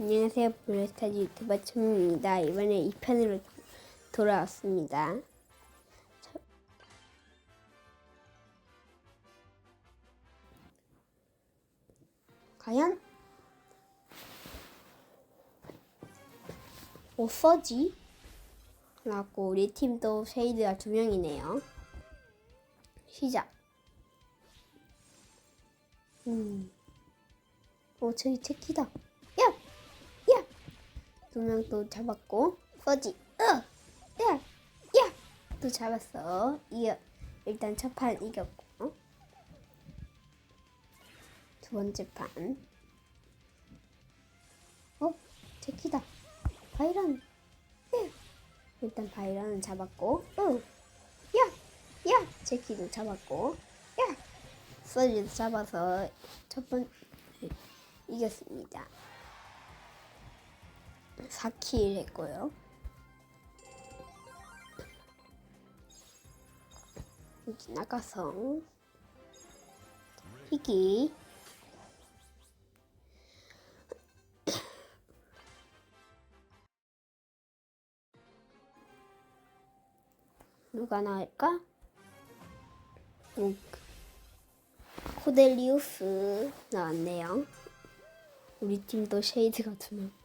안녕하세요. 블루스타즈 유튜버 천입니다. 이번에 2편으로 돌아왔습니다. 저- 과연 뭐 써지? 라고 우리 팀도 쉐이드가 두 명이네요. 시작. 음. 오, 저기 체키다. 두 명 또 잡았고, 써지. 어! 야! 야! 또 잡았어. 이어. 일단 첫 판 이겼고. 두 번째 판. 어? 체키다. 바이런. 야! 일단 바이런은 잡았고, 어! 야! 야! 제키도 잡았고, 야! 써지도 잡아서 첫 번, 이겼습니다. 4킬 했고요. 여기 나가서 희귀 누가 나을까? 오, 코델리우스 나왔네요. 우리 팀도 쉐이드가 두 명.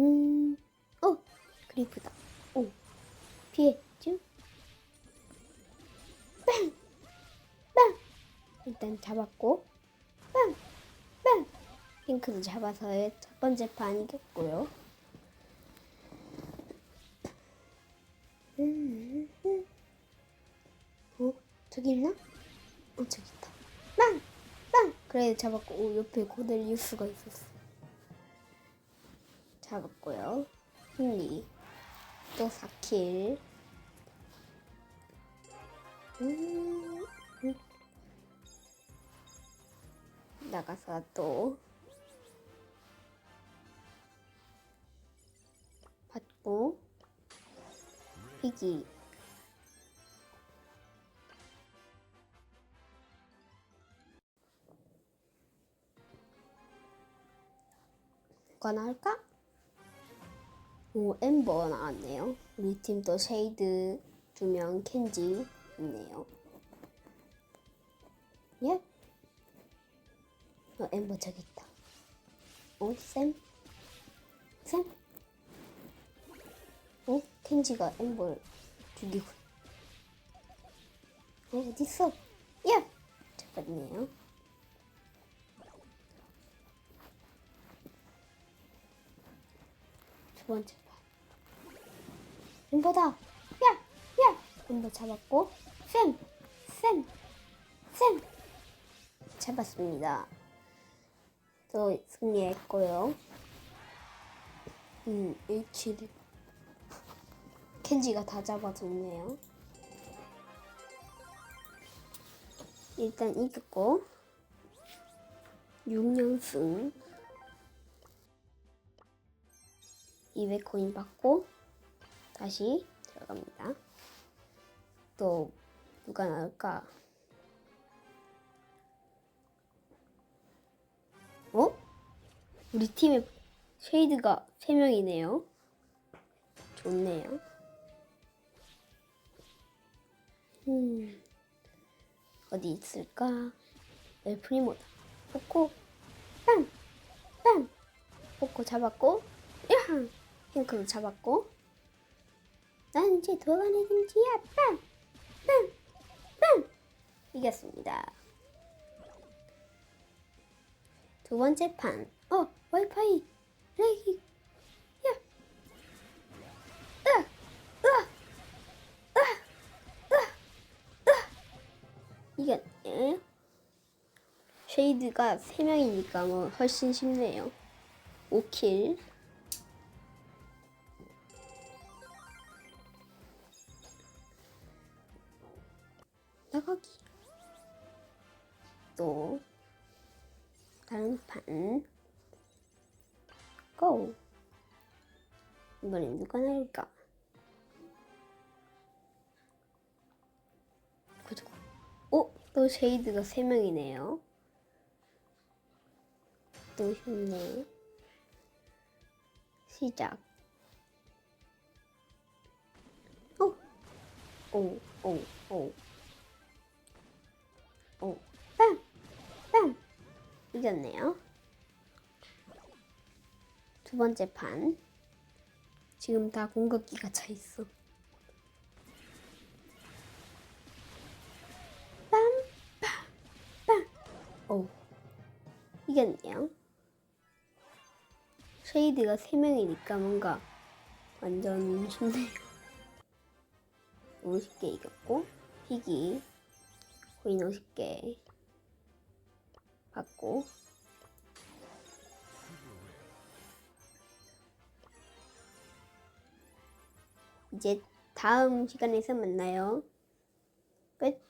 음, 어, 그리프다. 오, 피했죠? 빵! 빵! 일단 잡았고, 빵! 빵! 핑크도 잡아서 첫 번째 판 이겼고요. 음, 음. 어, 저기 있나? 어, 저기 있다. 빵! 빵! 그래 잡았고 오, 옆에 고델리우스가 있었어. 잡았고요. 흥리 또 4킬. 음, 음. 나가서 또 받고 희귀 누가 나올까? 오, 엠버 나왔네요. 우리 팀또 쉐이드 두 명, 켄지 있네요. 예? 어, 엠버 저기 있다. 어, 쌤? 쌤? 어, 켄지가 엠버를 죽이고. 어, 어딨어? 야! 잡았네요. 두 번째 판. 엠버다! 야! 야! 엠버 잡았고, 쌤! 쌤! 쌤! 잡았습니다. 또 승리했고요. 음, 1킬. 켄지가 다 잡아줬네요. 일단 이겼고, 6연승. 200코인 받고 다시 들어갑니다. 또 누가 나올까? 어? 우리 팀에 쉐이드가 3명이네요. 좋네요. 음, 어디 있을까? 엘프리모다. 포코, 빵! 빵! 포코 잡았고, 야항! 핑크도 잡았고 난 이제 돌아내는 지야 빵! 빵! 빵! 이겼습니다 두 번째 판 어! 와이파이 렉이 야! 으아! 으아! 으아! 으아! 으아! 이겼네 쉐이드가 3명이니까 뭐 훨씬 쉽네요 5킬 또 다른 판. 고. 이번엔 누가 나올까? 그리고 어? 또 쉐이드가 3명이네요. 이것도 쉽네. 시작. 오, 오, 오, 오. 오! 이겼네요. 두 번째 판. 지금 다 공격기가 차 있어. 빰! 빰! 빰! 오. 이겼네요. 쉐이드가 3명이니까 뭔가 완전. 너무 쉽게 이겼고, 희귀 코인 50개 받고, 이제 다음 시간에서 만나요. 끝.